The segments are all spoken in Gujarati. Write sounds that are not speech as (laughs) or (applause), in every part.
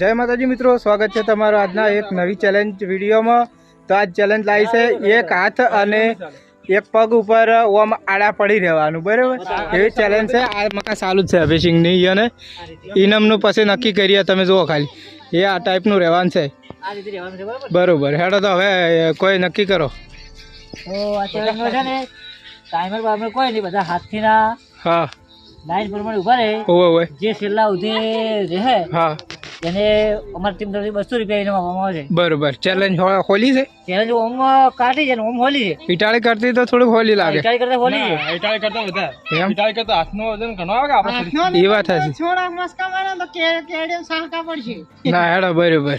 જય માતાજી મિત્રો સ્વાગત છે તમારો આજના એક નવી ચેલેન્જ વિડીયોમાં. તો આજ ચેલેન્જ લાવી છે એક હાથ અને એક પગ ઉપર ઓમ આડા પડી રહેવાનું બરાબર? એવી ચેલેન્જ છે. આ મકા સારું જ છે અભિષિંગની અને ઇનામનું પછી નક્કી કરીએ તમે જુઓ ખાલી. એ આ ટાઈપનું રહેવાનું છે. બરાબર હેડો તો હવે કોઈ નક્કી કરો. ટાઈમર કોઈ નહીં બધા હાથથી ના હા. લાઈન પ્રમાણે ઊભા રહે. જે છેલ્લા ઉધે રહે હા. એને અમારી ટીમ તરફથી બસો રૂપિયા ઇનામ આપવામાં આવે બરોબર. ચેલેન્જ ખોલી છે? છે ચેલેન્જ ઓમ કાઢી છે ને ઓમ હોલી છે. ઇટાળી કરતી તો થોડુંક હોલી લાગે. ઇટાળી કરતા હોલી છે. એમ? એ વાત હશે ના હેડો બરોબર.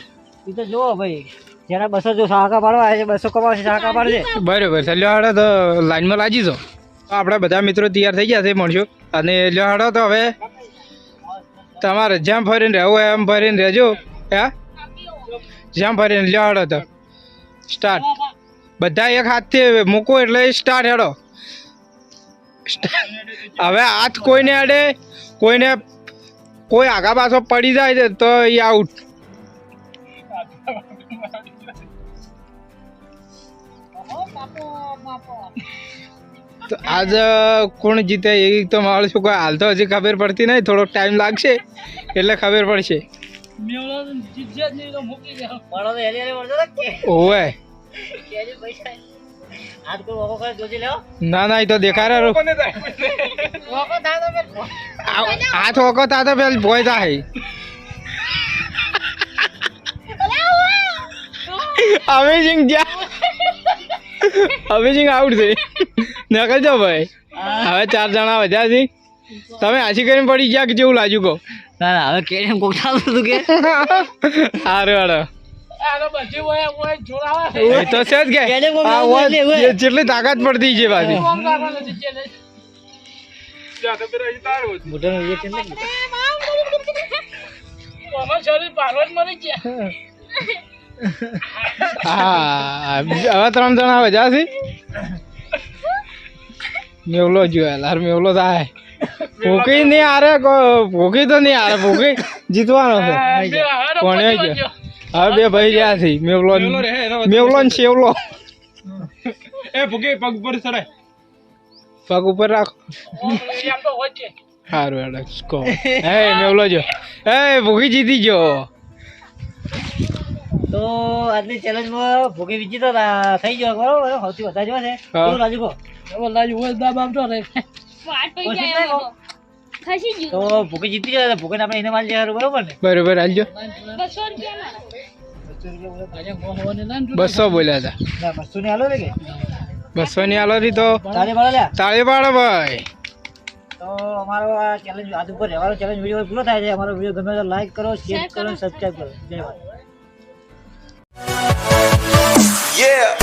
એ તો જુઓ ભાઈ જેના બસો જો સાહકા પાડવા આવે છે બસો કમાવશે સાહકા પાડશે. બરોબર. છે લ્યો હાડો તો લાઈનમાં લાગી જો આપણા બધા મિત્રો તૈયાર થઈ ગયા છે મળશો અને લ્યો હાડો તો હવે તમારે જેમ ફરીને રહેવું એમ ફરીને રહેજો. હે? જેમ ફરીને લ્યો હાડો તો. સ્ટાર્ટ બધા એક હાથથી મૂકો એટલે સ્ટાર્ટ હેડો. હવે હાથ કોઈને અડે કોઈને કોઈ આગા પાછો પડી જાય છે તો એ આઉટ તો આજ કોણ જીતે એ તો મારું કોઈ હાલ તો હજી ખબર પડતી નહીં. થોડોક ટાઈમ લાગશે એટલે ખબર પડશે. પડો તો હેલી હેલી વળતો હતો કે? ઓવે. ના ના એ તો દેખાડે આ આ- હાથ ઓકો તા તો પેલ ભોય થાય. અમેઝિંગ જ્યાં. અમેઝિંગ આઉટ છે. નકલ જો ભાઈ. હવે ચાર જણા વધ્યા છે. તમે હાસી કરીને પડી ગયા કે જેવું લાગ્યું કહો? ના ના હવે કેમ કોક ચાલતું હતું કે? હારું હારો. કે. કોક જેટલી તાકાત પડતી છે નહીં? હા. હવે ત્રણ જણા વધ્યા છે. મેવલો જોયો લાર મેવલો થાય ભૂકી નહીં આરે ભૂકી તો નહીં આરે ભૂકી જીતવાનો છે. કોણે છે હવે બે ભાઈ ગયા છે મેવલો મેવલો ને શેવલો. (laughs) એ ભૂકી પગ પર ચડાય પગ ઉપર રાખો. સારું હેડો કહો હે મેવલો જો. એ ભૂકી જીતી ગયો. તો આજની ચેલેન્જમાં ભૂખી વિજી તો થઈ ગયો બરોબર સૌથી વધારે જોવા છે. હા. કેવું લાગ્યું કહો તો ભૂખી જીતી જાય ભૂખીને આપણે એને માલ જાય બરોબર ને? બરોબર હાલજો બસો બોલ્યા હતા. ના બસો ને હાલો કે? બસો ની હાલો તો. તાળી પાડો ભાઈ. તો અમારો આ ચેલેન્જ આજ ઉપર રહેવાનો ચેલેન્જ વીડિયો પૂરો થાય છે. અમારો વીડિયો ગમે તો લાઈક કરો શેર કરો સબસ્ક્રાઈબ કરો. જય માતા Yeah.